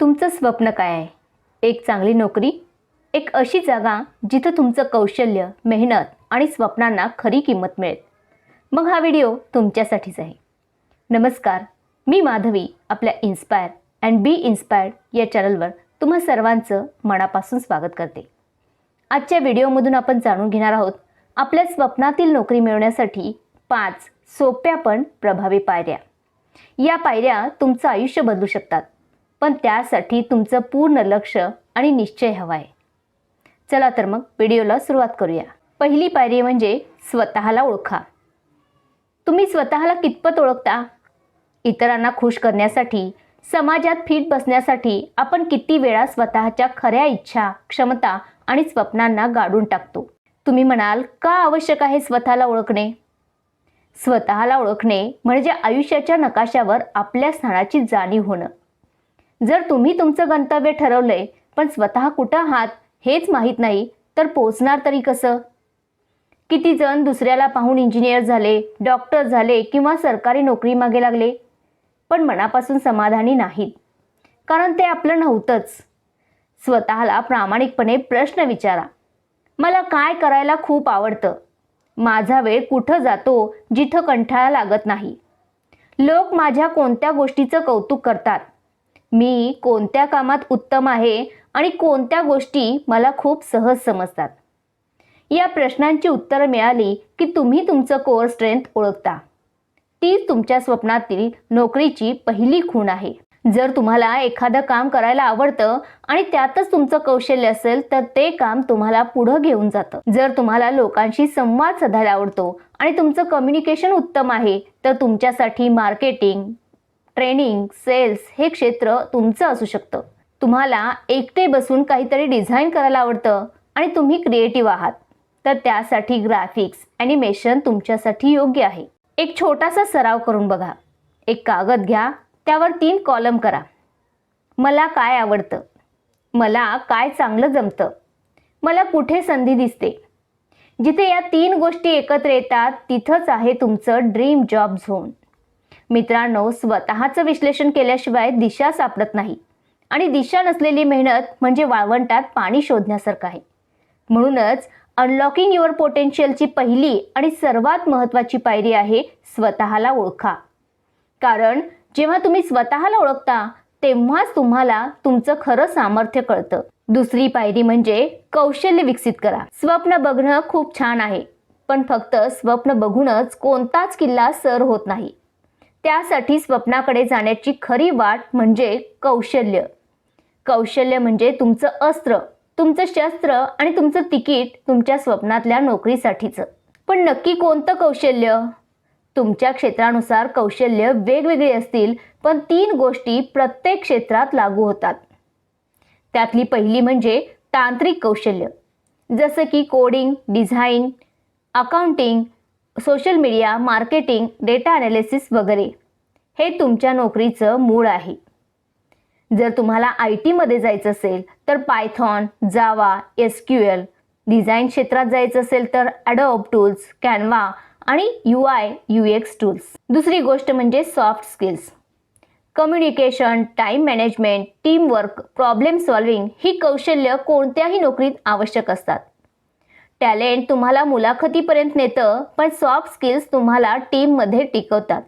तुमचं स्वप्न काय आहे? एक चांगली नोकरी एक अशी जागा जिथं तुमचं कौशल्य मेहनत आणि स्वप्नांना खरी किंमत मिळेल. मग हा व्हिडिओ तुमच्यासाठीच आहे. नमस्कार मी माधवी आपल्या इन्स्पायर अँड बी इन्स्पायर्ड या चॅनलवर तुम्हा सर्वांचं मनापासून स्वागत करते. आजच्या व्हिडिओमधून आपण जाणून घेणार आहोत आपल्या स्वप्नातील नोकरी मिळवण्यासाठी पाच सोप्या पण प्रभावी पायऱ्या. या पायऱ्या तुमचं आयुष्य बदलू शकतात. पण त्यासाठी तुमचं पूर्ण लक्ष आणि निश्चय हवा आहे चला तर मग व्हिडिओला सुरुवात करूया. पहिली पायरी म्हणजे स्वतःला ओळखा. तुम्ही स्वतःला कितपत ओळखता? इतरांना खुश करण्यासाठी समाजात फिट बसण्यासाठी आपण किती वेळा स्वतःच्या खऱ्या इच्छा क्षमता आणि स्वप्नांना गाडून टाकतो? तुम्ही म्हणाल का आवश्यक आहे स्वतःला ओळखणे? स्वतःला ओळखणे म्हणजे आयुष्याच्या नकाशावर आपल्या स्थानाची जाणीव होणं. जर तुम्ही तुमचं गंतव्य ठरवलंय पण स्वतः कुठं आहात हेच माहीत नाही तर पोचणार तरी कसं? किती जण दुसऱ्याला पाहून इंजिनियर झाले डॉक्टर झाले किंवा सरकारी नोकरी मागे लागले? पण मनापासून समाधानी नाहीत. कारण ते आपलं नव्हतंच. स्वतःला प्रामाणिकपणे प्रश्न विचारा. मला काय करायला खूप आवडतं? माझा वेळ कुठं जातो जिथं कंठाळा लागत नाही? लोक माझ्या कोणत्या गोष्टीचं कौतुक करतात? मी कोणत्या कामात उत्तम आहे आणि कोणत्या गोष्टी मला खूप सहज समजतात? या प्रश्नांची उत्तरं मिळाली की तुम्ही तुमचं कोअर स्ट्रेंथ ओळखता. तीच तुमच्या स्वप्नातील नोकरीची पहिली खूण आहे. जर तुम्हाला एखादं काम करायला आवडतं आणि त्यातच तुमचं कौशल्य असेल तर ते काम तुम्हाला पुढं घेऊन जातं. जर तुम्हाला लोकांशी संवाद साधायला आवडतो आणि तुमचं कम्युनिकेशन उत्तम आहे तर तुमच्यासाठी मार्केटिंग ट्रेनिंग सेल्स हे क्षेत्र तुमचं असू शकतं. तुम्हाला एकटे बसून काहीतरी डिझाईन करायला आवडतं आणि तुम्ही क्रिएटिव्ह आहात. तर त्यासाठी ग्राफिक्स ॲनिमेशन तुमच्यासाठी योग्य आहे. एक छोटासा सराव करून बघा. एक कागद घ्या त्यावर तीन कॉलम करा. मला काय आवडतं? मला काय चांगलं जमतं? मला कुठे संधी दिसते? जिथे या तीन गोष्टी एकत्र येतात तिथंच आहे तुमचं ड्रीम जॉब झोन. मित्रांनो स्वतःचं विश्लेषण केल्याशिवाय दिशा सापडत नाही. आणि दिशा नसलेली मेहनत म्हणजे वाळवंटात पाणी शोधण्यासारखं आहे. म्हणूनच अनलॉकिंग युअर पोटेन्शियलची पहिली आणि सर्वात महत्त्वाची पायरी आहे स्वतःला ओळखा. कारण जेव्हा तुम्ही स्वतःला ओळखता तेव्हाच तुम्हाला तुमचं खरं सामर्थ्य कळतं. दुसरी पायरी म्हणजे कौशल्य विकसित करा. स्वप्न बघणं खूप छान आहे पण फक्त स्वप्न बघूनच कोणताच किल्ला सर होत नाही. त्यासाठी स्वप्नाकडे जाण्याची खरी वाट म्हणजे कौशल्य. कौशल्य म्हणजे तुमचं अस्त्र तुमचं शस्त्र आणि तुमचं तिकीट तुमच्या स्वप्नातल्या नोकरीसाठीचं. पण नक्की कोणतं कौशल्य? तुमच्या क्षेत्रानुसार कौशल्य वेगवेगळी असतील पण तीन गोष्टी प्रत्येक क्षेत्रात लागू होतात. त्यातली पहिली म्हणजे तांत्रिक कौशल्य. जसं की coding design accounting social media marketing data analysis वगैरे. हे तुमच्या नोकरीचं मूळ आहे. जर तुम्हाला आय टीमध्ये जायचं असेल तर Python Java S Q L design क्षेत्रात जायचं असेल तर ॲडोब टूल्स कॅनवा आणि U I U X tools. दुसरी गोष्ट म्हणजे soft skills. Communication time management teamwork problem solving ही कौशल्य कोणत्याही नोकरीत आवश्यक असतात. टॅलेंट तुम्हाला मुलाखतीपर्यंत नेतं पण सॉफ्ट स्किल्स तुम्हाला टीममध्ये टिकवतात.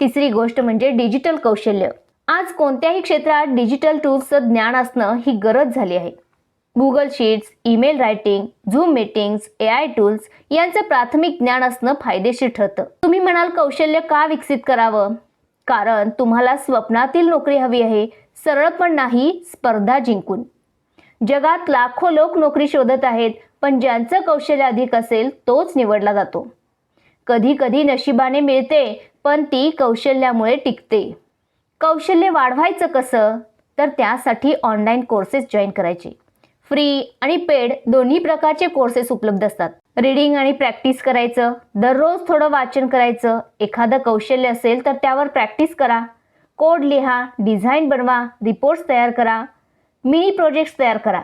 तिसरी गोष्ट म्हणजे डिजिटल कौशल्य. आज कोणत्याही क्षेत्रात डिजिटल टूल्सचं ज्ञान असणं ही गरज झाली आहे. Google sheets email writing Zoom meetings A I tools यांचं प्राथमिक ज्ञान असणं फायदेशीर ठरतं. तुम्ही म्हणाल कौशल्य का विकसित करावं? कारण तुम्हाला स्वप्नातील नोकरी हवी आहे सरळ पण नाही स्पर्धा जिंकून. जगात लाखो लोक नोकरी शोधत आहेत पण ज्यांचं कौशल्य अधिक असेल तोच निवडला जातो. कधी कधी नशिबाने मिळते पण ती कौशल्यामुळे टिकते. कौशल्य वाढवायचं कसं? तर त्यासाठी ऑनलाईन कोर्सेस जॉईन करायचे. फ्री आणि पेड दोन्ही प्रकारचे कोर्सेस उपलब्ध असतात. रीडिंग आणि प्रॅक्टिस करायचं. दररोज थोडं वाचन करायचं. एखादं कौशल्य असेल तर त्यावर प्रॅक्टिस करा. कोड लिहा डिझाईन बनवा रिपोर्ट्स तयार करा. मिनी प्रोजेक्ट्स तयार करा.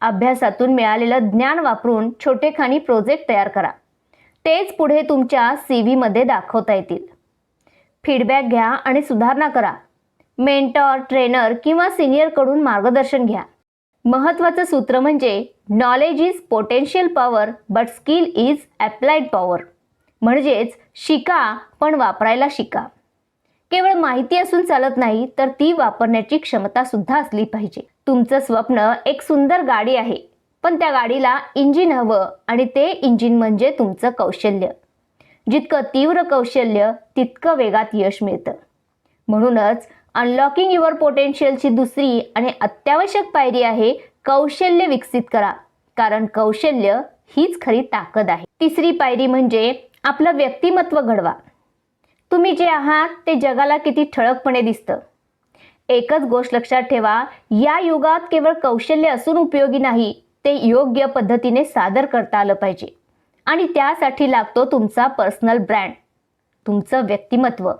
अभ्यासातून मिळालेलं ज्ञान वापरून छोटेखानी प्रोजेक्ट तयार करा. तेच पुढे तुमच्या सी व्हीमध्ये दाखवता येतील. फीडबॅक घ्या आणि सुधारणा करा. मेंटॉर ट्रेनर किंवा सिनियरकडून मार्गदर्शन घ्या. महत्त्वाचं सूत्र म्हणजे knowledge is potential power but skill is applied power म्हणजेच शिका पण वापरायला शिका. केवळ माहिती असून चालत नाही तर ती वापरण्याची क्षमता सुद्धा असली पाहिजे. तुमचं स्वप्न एक सुंदर गाडी आहे. पण त्या गाडीला इंजिन हवं आणि ते इंजिन म्हणजे तुमचं कौशल्य. जितकं तीव्र कौशल्य तितकं वेगात यश मिळतं. म्हणूनच अनलॉकिंग युअर पोटेन्शियलची दुसरी आणि अत्यावश्यक पायरी आहे कौशल्य विकसित करा. कारण कौशल्य हीच खरी ताकद आहे. तिसरी पायरी म्हणजे आपलं व्यक्तिमत्व घडवा. तुम्ही जे आहात ते जगाला किती ठळकपणे दिसतं. एकच गोष्ट लक्षात ठेवा या युगात केवळ कौशल्य असून उपयोगी नाही ते योग्य पद्धतीने सादर करता आलं पाहिजे. आणि त्यासाठी लागतो तुमचा पर्सनल ब्रँड तुमचं व्यक्तिमत्व.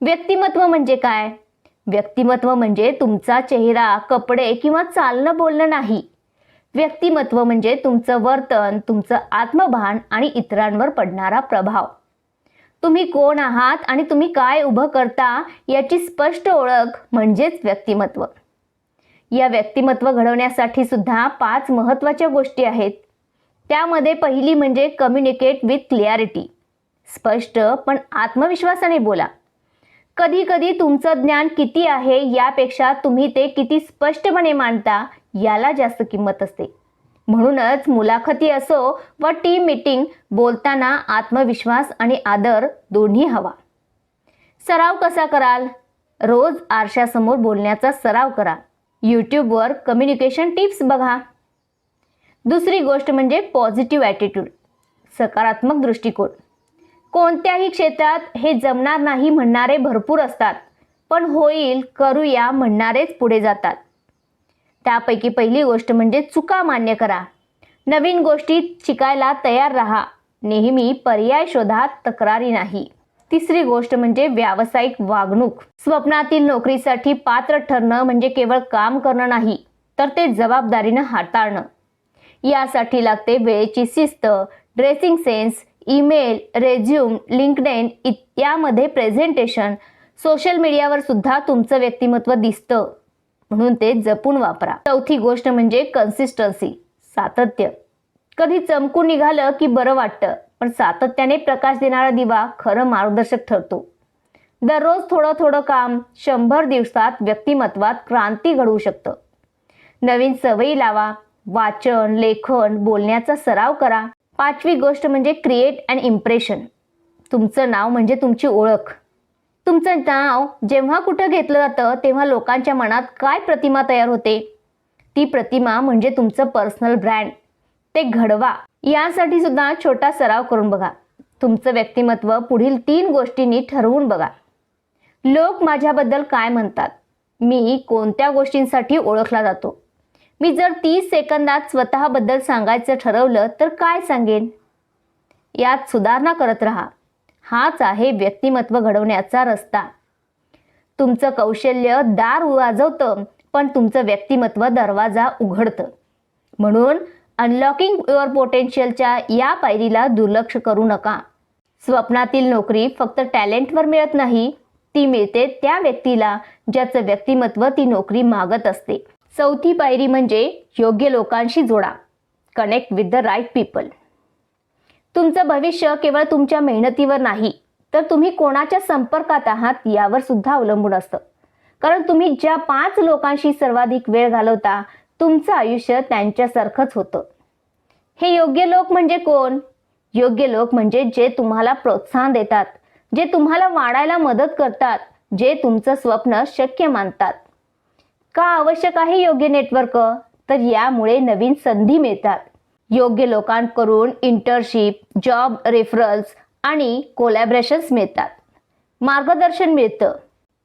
व्यक्तिमत्व म्हणजे काय? व्यक्तिमत्व म्हणजे तुमचा चेहरा कपडे किंवा चालणं बोलणं नाही. व्यक्तिमत्व म्हणजे तुमचं वर्तन तुमचं आत्मभान आणि इतरांवर पडणारा प्रभाव. तुम्ही कोण आहात आणि तुम्ही काय उभं करता याची स्पष्ट ओळख म्हणजेच व्यक्तिमत्व. या व्यक्तिमत्व घडवण्यासाठी सुद्धा पाच महत्त्वाच्या गोष्टी आहेत. त्यामध्ये पहिली म्हणजे कम्युनिकेट विथ क्लिअरिटी स्पष्ट पण आत्मविश्वासाने बोला. कधी कधी तुमचं ज्ञान किती आहे यापेक्षा तुम्ही ते किती स्पष्टपणे मांडता याला जास्त किंमत असते. म्हणूनच मुलाखती असो व टीम मीटिंग बोलताना आत्मविश्वास आणि आदर दोन्ही हवा. सराव कसा कराल? रोज आरशासमोर बोलण्याचा सराव करा. यूट्यूबवर कम्युनिकेशन टिप्स बघा. दुसरी गोष्ट म्हणजे पॉझिटिव्ह ॲटिट्यूड सकारात्मक दृष्टिकोन. कोणत्याही क्षेत्रात हे जमणार नाही म्हणणारे भरपूर असतात पण होईल करूया म्हणणारेच पुढे जातात. त्यापैकी पहिली गोष्ट म्हणजे चुका मान्य करा. नवीन गोष्टी शिकायला तयार राहा. नेहमी पर्याय शोधा तक्रारी नाही. तिसरी गोष्ट म्हणजे व्यावसायिक वागणूक. स्वप्नातील नोकरीसाठी पात्र ठरणं म्हणजे केवळ काम करणं नाही तर ते जबाबदारीनं हाताळणं. यासाठी लागते वेळेची शिस्त dressing sense email resume LinkedIn यामध्ये प्रेझेंटेशन. सोशल मीडियावर सुद्धा तुमचं व्यक्तिमत्व दिसतं. म्हणून ते जपून वापरा. चौथी गोष्ट म्हणजे कन्सिस्टन्सी सातत्य. कधी चमकून निघालं की बरं वाटतं पण सातत्याने प्रकाश देणारा दिवा खरं मार्गदर्शक ठरतो. दररोज थोडं थोडं काम शंभर दिवसात व्यक्तिमत्वात क्रांती घडवू शकतं. नवीन सवयी लावा वाचन लेखन बोलण्याचा सराव करा. पाचवी गोष्ट म्हणजे क्रिएट अँड इम्प्रेशन तुमचं नाव म्हणजे तुमची ओळख. तुमचं नाव जेव्हा कुठं घेतलं जातं तेव्हा लोकांच्या मनात काय प्रतिमा तयार होते? ती प्रतिमा म्हणजे तुमचं पर्सनल ब्रँड ते घडवा. यासाठी सुद्धा छोटा सराव करून बघा. तुमचं व्यक्तिमत्व पुढील तीन गोष्टींनी ठरवून बघा. लोक माझ्याबद्दल काय म्हणतात? मी कोणत्या गोष्टींसाठी ओळखला जातो? मी जर तीस सेकंदात स्वतःबद्दल सांगायचं ठरवलं तर काय सांगेन? यात सुधारणा करत राहा. हाच आहे व्यक्तिमत्व घडवण्याचा रस्ता. तुमचं कौशल्य दार वाजवतं पण तुमचं व्यक्तिमत्व दरवाजा उघडतं. म्हणून अनलॉकिंग युअर पोटेन्शियलच्या या पायरीला दुर्लक्ष करू नका. स्वप्नातील नोकरी फक्त टॅलेंटवर मिळत नाही ती मिळते त्या व्यक्तीला ज्याचं व्यक्तिमत्व ती नोकरी मागत असते. चौथी पायरी म्हणजे योग्य लोकांशी जोडा. Connect with the right people तुमचं भविष्य केवळ तुमच्या मेहनतीवर नाही तर तुम्ही कोणाच्या संपर्कात आहात यावर सुद्धा अवलंबून असतं. कारण तुम्ही ज्या पाच लोकांशी सर्वाधिक वेळ घालवता तुमचं आयुष्य त्यांच्यासारखंच होतं. हे योग्य लोक म्हणजे कोण? योग्य लोक म्हणजे जे तुम्हाला प्रोत्साहन देतात जे तुम्हाला वाढायला मदत करतात जे तुमचं स्वप्न शक्य मानतात. का आवश्यक आहे योग्य नेटवर्क? तर यामुळे नवीन संधी मिळतात. योग्य लोकांकडून इंटर्नशिप जॉब रेफरल्स आणि कोलॅबरेशन्स मिळतात. मार्गदर्शन मिळतं.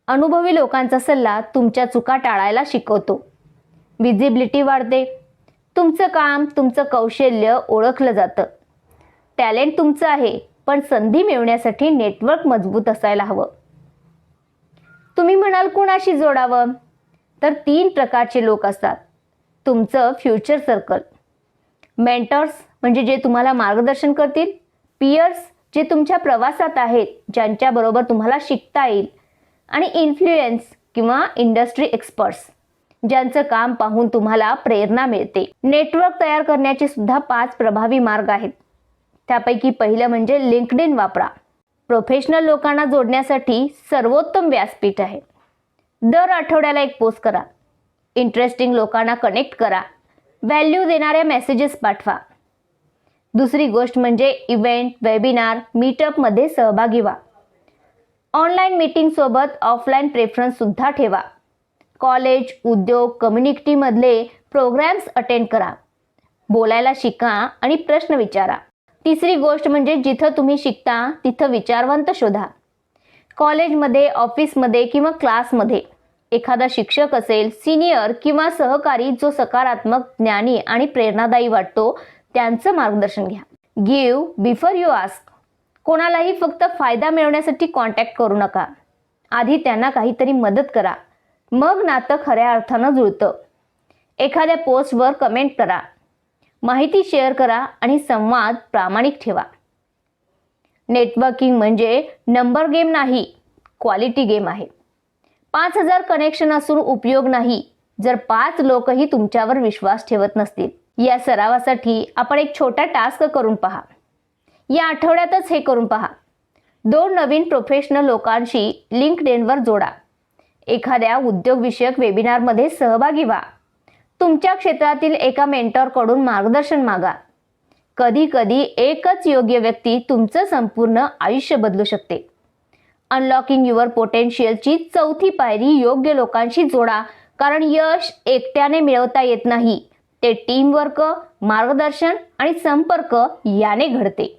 अनुभवी लोकांचा सल्ला तुमच्या चुका टाळायला शिकवतो. विजिबिलिटी वाढते. तुमचं काम तुमचं कौशल्य ओळखलं जातं. टॅलेंट तुमचं आहे पण संधी मिळवण्यासाठी नेटवर्क मजबूत असायला हवं. तुम्ही म्हणाल कुणाशी जोडावं? तर तीन प्रकारचे लोक असतात. तुमचं फ्युचर सर्कल मेंटर्स म्हणजे जे तुम्हाला मार्गदर्शन करतील. पियर्स जे तुमच्या प्रवासात आहेत ज्यांच्याबरोबर तुम्हाला शिकता येईल. आणि इन्फ्लुएन्स किंवा इंडस्ट्री एक्सपर्ट्स ज्यांचं काम पाहून तुम्हाला प्रेरणा मिळते. नेटवर्क तयार करण्याचे सुद्धा पाच प्रभावी मार्ग आहेत. त्यापैकी पहिलं म्हणजे लिंकड वापरा. प्रोफेशनल लोकांना जोडण्यासाठी सर्वोत्तम व्यासपीठ आहे. दर आठवड्याला एक पोस्ट करा. इंटरेस्टिंग लोकांना कनेक्ट करा. व्हॅल्यू देणाऱ्या मेसेजेस पाठवा. दुसरी गोष्ट म्हणजे इव्हेंट वेबिनार मीटअपमध्ये सहभागी व्हा. ऑनलाईन मीटिंगसोबत ऑफलाईन प्रेफरन्ससुद्धा ठेवा. कॉलेज उद्योग कम्युनिटीमधले प्रोग्रॅम्स अटेंड करा. बोलायला शिका आणि प्रश्न विचारा. तिसरी गोष्ट म्हणजे जिथं तुम्ही शिकता तिथं विचारवंत शोधा. कॉलेजमध्ये ऑफिसमध्ये किंवा क्लासमध्ये एखादा शिक्षक असेल सिनियर किंवा सहकारी जो सकारात्मक ज्ञानी आणि प्रेरणादायी वाटतो त्यांचं मार्गदर्शन घ्या. गिव्ह बिफोर यू आस्क कोणालाही फक्त फायदा मिळवण्यासाठी कॉन्टॅक्ट करू नका. आधी त्यांना काहीतरी मदत करा. मग नातं खऱ्या अर्थानं जुळतं. एखाद्या पोस्टवर कमेंट करा. माहिती शेअर करा आणि संवाद प्रामाणिक ठेवा. नेटवर्किंग म्हणजे नंबर गेम नाही क्वालिटी गेम आहे. पाच हजार कनेक्शन असून उपयोग नाही. जर पाच लोकही तुमच्यावर विश्वास ठेवत नसतील या सरावासाठी आपण एक छोटा टास्क करून पहा. या आठवड्यातच हे करून पहा. दोन नवीन प्रोफेशनल लोकांशी लिंकडेनवर जोडा. एखाद्या उद्योगविषयक वेबिनारमध्ये सहभागी व्हा. तुमच्या क्षेत्रातील एका मेंटॉरकडून मार्गदर्शन मागा. कधी कधी एकच योग्य व्यक्ती तुमचं संपूर्ण आयुष्य बदलू शकते. अनलॉकिंग युअर पोटेन्शियलची चौथी पायरी योग्य लोकांशी जोडा. कारण यश एकट्याने मिळवता येत नाही. ते टीमवर्क मार्गदर्शन आणि संपर्क याने घडते.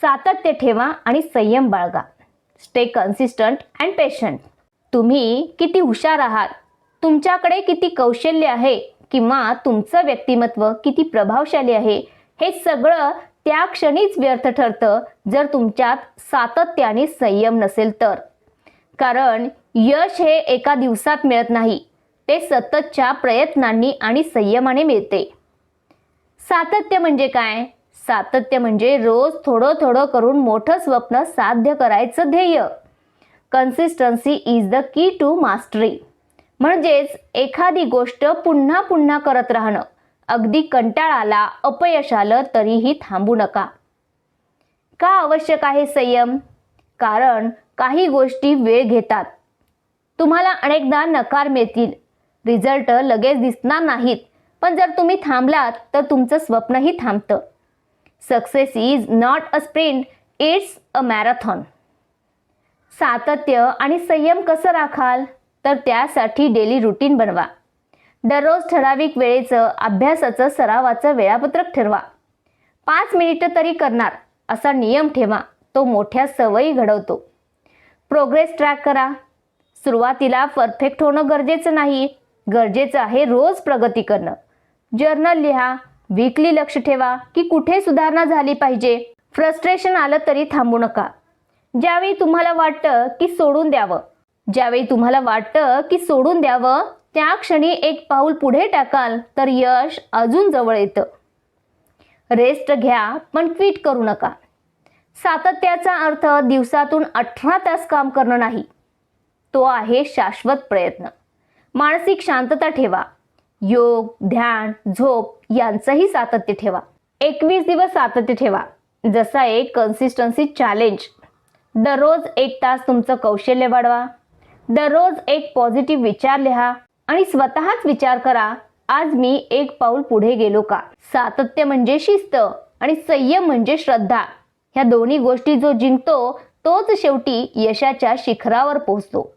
सातत्य ठेवा आणि संयम बाळगा. स्टे कन्सिस्टंट अँड पेशंट तुम्ही किती हुशार आहात? तुमच्याकडे किती कौशल्य आहे? किंवा तुमचं व्यक्तिमत्व किती प्रभावशाली आहे? हे सगळं त्या क्षणीच व्यर्थ ठरतं जर तुमच्यात सातत्याने संयम नसेल तर. कारण यश हे एका दिवसात मिळत नाही ते सततच्या प्रयत्नांनी आणि संयमाने मिळते. सातत्य म्हणजे काय? सातत्य म्हणजे रोज थोडं थोडं करून मोठं स्वप्न साध्य करायचं ध्येय. Consistency is the key to mastery म्हणजेच एखादी गोष्ट पुन्हा पुन्हा करत राहणं. अगदी कंटाळ आला अपयश आलं तरीही थांबू नका. का आवश्यक आहे संयम? कारण काही गोष्टी वेळ घेतात. तुम्हाला अनेकदा नकार मिळतील. रिझल्ट लगेच दिसणार नाहीत. पण जर तुम्ही थांबलात तर तुमचं स्वप्नही थांबतं. Success is not a sprint it's a marathon सातत्य आणि संयम कसं राखाल? तर त्यासाठी डेली रुटीन बनवा. दररोज ठराविक वेळेचं अभ्यासाचं सरावाचं वेळापत्रक ठरवा. पाच मिनिटं तरी करणार असा नियम ठेवा. तो मोठ्या सवयी घडवतो. प्रोग्रेस ट्रॅक करा. सुरुवातीला परफेक्ट होणं गरजेचं नाही. गरजेचं आहे रोज प्रगती करणं. जर्नल लिहा. वीकली लक्ष ठेवा की कुठे सुधारणा झाली पाहिजे. फ्रस्ट्रेशन आलं तरी थांबू नका. ज्यावेळी तुम्हाला वाटतं की सोडून द्यावं. ज्यावेळी तुम्हाला वाटतं की सोडून द्यावं त्या क्षणी एक पाऊल पुढे टाकाल तर यश अजून जवळ येतं. रेस्ट घ्या पण क्विट करू नका. सातत्याचा अर्थ दिवसातून अठरा तास काम करणं नाही. तो आहे शाश्वत प्रयत्न. मानसिक शांतता ठेवा. योग ध्यान झोप यांचंही सातत्य ठेवा. एकवीस दिवस सातत्य ठेवा. जसा एक कन्सिस्टन्सी चॅलेंज दररोज एक तास तुमचं कौशल्य वाढवा. दररोज एक पॉझिटिव्ह विचार लिहा. आणि स्वतःच विचार करा आज मी एक पाऊल पुढे गेलो का? सातत्य म्हणजे शिस्त आणि संयम म्हणजे श्रद्धा. ह्या दोन्ही गोष्टी जो जिंकतो तोच शेवटी यशाच्या शिखरावर पोहोचतो.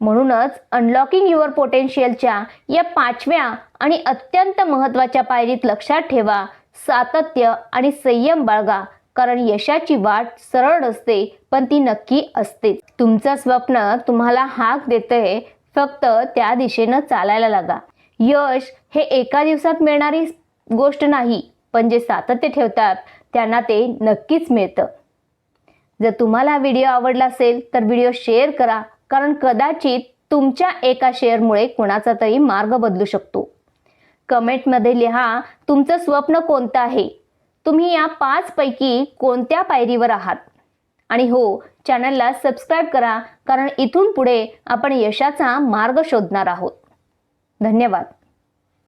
म्हणूनच अनलॉकिंग युअर पोटेन्शियलच्या या पाचव्या आणि अत्यंत महत्त्वाच्या पायरीत लक्षात ठेवा सातत्य आणि संयम बाळगा कारण यशाची वाट सरळ असते पण ती नक्की असतेच तुमचं स्वप्न तुम्हाला हाक देतंय फक्त त्या दिशेनं चालायला लागा. यश हे एका दिवसात मिळणारी गोष्ट नाही पण जे सातत्य ठेवतात त्यांना ते नक्कीच मिळतं. जर तुम्हाला व्हिडिओ आवडला असेल तर व्हिडिओ शेअर करा कारण कदाचित तुमच्या एका शेअरमुळे कुणाचा तरी मार्ग बदलू शकतो. कमेंटमध्ये लिहा तुमचं स्वप्न कोणतं आहे? तुम्ही या पाचपैकी कोणत्या पायरीवर आहात? आणि हो चॅनलला सबस्क्राईब करा कारण इथून पुढे आपण यशाचा मार्ग शोधणार आहोत. धन्यवाद.